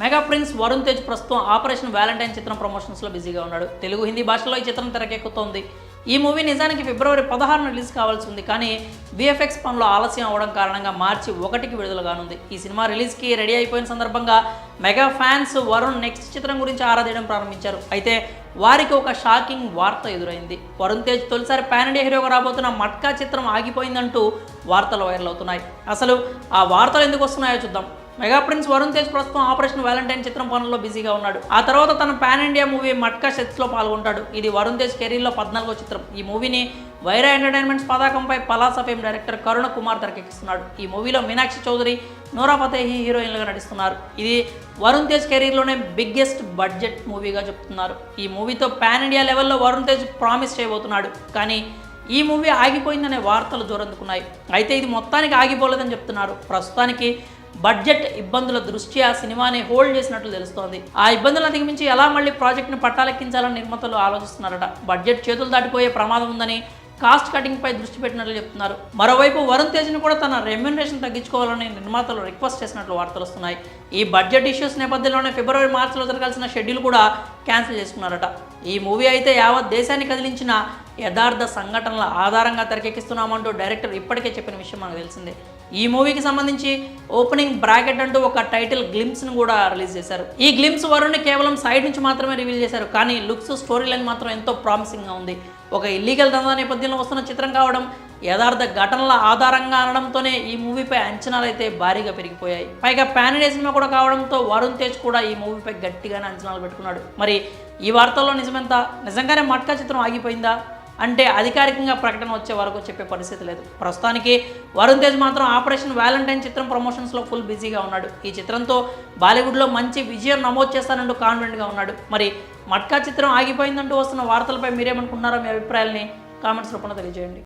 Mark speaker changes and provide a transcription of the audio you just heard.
Speaker 1: Mega prince Varun Tej ప్రస్తుతం operation Valentine చిత్రం ప్రమోషన్స్లో బిజీగా ఉన్నాడు. తెలుగు హిందీ భాషలో ఈ చిత్రం తెరకెక్కుతోంది. ఈ మూవీ నిజానికి ఫిబ్రవరి పదహారున రిలీజ్ కావాల్సి ఉంది కానీ విఎఫ్ఎక్స్ పనులు ఆలస్యం అవడం కారణంగా మార్చి ఒకటికి విడుదల కానుంది. ఈ సినిమా రిలీజ్కి రెడీ అయిపోయిన సందర్భంగా మెగా ఫ్యాన్స్ వరుణ్ నెక్స్ట్ చిత్రం గురించి ఆరాధేయడం ప్రారంభించారు. అయితే వారికి ఒక షాకింగ్ వార్త ఎదురైంది. వరుణ్ తేజ్ తొలిసారి పాన్ ఇండియా హీరోగా రాబోతున్న మట్కా చిత్రం ఆగిపోయిందంటూ వార్తలు వైరల్ అవుతున్నాయి. అసలు ఆ వార్తలు ఎందుకు వస్తున్నాయో చూద్దాం. మెగా ప్రిన్స్ వరుణ్ తేజ్ ప్రస్తుతం ఆపరేషన్ వ్యాలంటైన్ చిత్రం పనుల్లో బిజీగా ఉన్నాడు. ఆ తర్వాత తన పాన్ ఇండియా మూవీ మట్కా సెట్స్లో పాల్గొంటాడు. ఇది వరుణ్ తేజ్ కెరీర్లో పద్నాలుగో చిత్రం. ఈ మూవీని వైరా ఎంటర్టైన్మెంట్స్ పతాకంపై పలాస ఫేమ్ డైరెక్టర్ కరుణ కుమార్ తెరకెక్కిస్తున్నాడు. ఈ మూవీలో మీనాక్షి చౌదరి నూరా ఫతేహి హీరోయిన్లుగా నటిస్తున్నారు. ఇది వరుణ్ తేజ్ కెరీర్లోనే బిగ్గెస్ట్ బడ్జెట్ మూవీగా చెప్తున్నారు. ఈ మూవీతో పాన్ ఇండియా లెవెల్లో వరుణ్ తేజ్ ప్రామిస్ చేయబోతున్నాడు. కానీ ఈ మూవీ ఆగిపోయిందనే వార్తలు జోరందుకున్నాయి. అయితే ఇది మొత్తానికి ఆగిపోలేదని చెప్తున్నారు. ప్రస్తుతానికి బడ్జెట్ ఇబ్బందుల దృష్ట్యా సినిమాని హోల్డ్ చేసినట్లు తెలుస్తోంది. ఆ ఇబ్బందులను అధిగమించి ఎలా మళ్ళీ ప్రాజెక్టును పట్టాలెక్కించాలని నిర్మాతలు ఆలోచిస్తున్నారట. బడ్జెట్ చేతులు దాటిపోయే ప్రమాదం ఉందని కాస్ట్ కటింగ్ పై దృష్టి పెట్టినట్లు చెప్తున్నారు. మరోవైపు వరుణ్ తేజ్ని కూడా తన రెమ్యునరేషన్ తగ్గించుకోవాలని నిర్మాతలు రిక్వెస్ట్ చేసినట్లు వార్తలు వస్తున్నాయి. ఈ బడ్జెట్ ఇష్యూస్ నేపథ్యంలోనే ఫిబ్రవరి మార్చిలో జరగాల్సిన షెడ్యూల్ కూడా క్యాన్సిల్ చేసుకున్నారట. ఈ మూవీ అయితే యావత్ దేశాన్ని కదిలించిన యథార్థ సంఘటనల ఆధారంగా తెరకెక్కిస్తున్నామంటూ డైరెక్టర్ ఇప్పటికే చెప్పిన విషయం మనకు తెలిసిందే. ఈ మూవీకి సంబంధించి ఓపెనింగ్ బ్రాకెట్ అంటూ ఒక టైటిల్ గ్లిమ్స్ను కూడా రిలీజ్ చేశారు. ఈ గ్లిమ్స్ వరుణ్ని కేవలం సైడ్ నుంచి మాత్రమే రివీల్ చేశారు. కానీ లుక్స్ స్టోరీ లైన్ మాత్రం ఎంతో ప్రామిసింగ్గా ఉంది. ఒక ఇల్లీగల్ దందా నేపథ్యంలో వస్తున్న చిత్రం కావడం యథార్థ ఘటనల ఆధారంగా అనడంతోనే ఈ మూవీపై అంచనాలు అయితే భారీగా పెరిగిపోయాయి. పైగా పాన్ ఇండియా సినిమా కూడా కావడంతో వరుణ్ తేజ్ కూడా ఈ మూవీపై గట్టిగానే అంచనాలు పెట్టుకున్నాడు. మరి ఈ వార్తల్లో నిజమెంత? నిజంగానే మట్కా చిత్రం ఆగిపోయిందా? అంటే అధికారికంగా ప్రకటన వచ్చే వరకు చెప్పే పరిస్థితి లేదు. ప్రస్తుతానికి వరుణ్ తేజ్ మాత్రం ఆపరేషన్ వ్యాలంటైన్ చిత్రం ప్రమోషన్స్లో ఫుల్ బిజీగా ఉన్నాడు. ఈ చిత్రంతో బాలీవుడ్లో మంచి విజయం నమోదు చేస్తానంటూ కాన్ఫిడెంట్గా ఉన్నాడు. మరి మట్కా చిత్రం ఆగిపోయిందంటూ వస్తున్న వార్తలపై మీరేమనుకున్నారో మీ అభిప్రాయాల్ని కామెంట్స్ రూపంలో తెలియజేయండి.